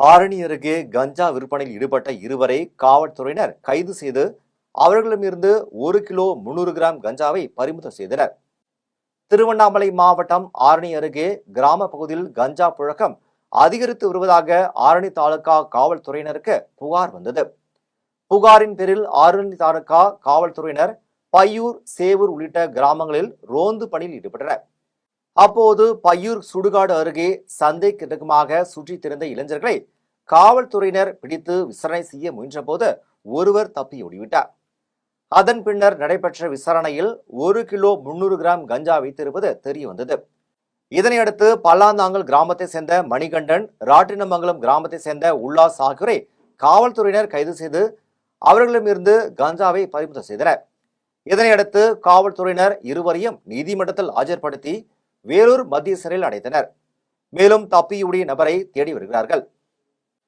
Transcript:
ஆரணி அருகே கஞ்சா விற்பனையில் ஈடுபட்ட இருவரை காவல்துறையினர் கைது செய்து அவர்களிடமிருந்து ஒரு கிலோ முன்னூறு கிராம் கஞ்சாவை பறிமுதல் செய்தனர். திருவண்ணாமலை மாவட்டம் ஆரணி அருகே கிராம பகுதியில் கஞ்சா புழக்கம் அதிகரித்து வருவதாக ஆரணி தாலுகா காவல்துறையினருக்கு புகார் வந்தது. புகாரின் பேரில் ஆரணி தாலுகா காவல்துறையினர் பையூர் சேவூர் உள்ளிட்ட கிராமங்களில் ரோந்து பணியில் ஈடுபட்டனர். அப்போது பையூர் சுடுகாடு அருகே சந்தைக்கு நெருக்கமாக சுற்றித் திறந்த இளைஞர்களை காவல்துறையினர் பிடித்து விசாரணை செய்ய முயன்றபோது ஒருவர் தப்பி ஓடிவிட்டார். அதன் பின்னர் நடைபெற்ற விசாரணையில் ஒரு கிலோ முன்னூறு கிராம் கஞ்சா வைத்திருப்பது தெரிய வந்தது இதனையடுத்து பல்லாந்தாங்கல் கிராமத்தை சேர்ந்த மணிகண்டன் ராட்டினமங்கலம் கிராமத்தை சேர்ந்த உல்லாஸ் ஆகியோரை காவல்துறையினர் கைது செய்து அவர்களிடமிருந்து கஞ்சாவை பறிமுதல் செய்தனர். இதனையடுத்து காவல்துறையினர் இருவரையும் நீதிமன்றத்தில் ஆஜர்படுத்தி வேலூர் மத்திய சிறையில் அடைத்தனர் மேலும் தப்பியுடைய நபரை தேடி வருகிறார்கள்.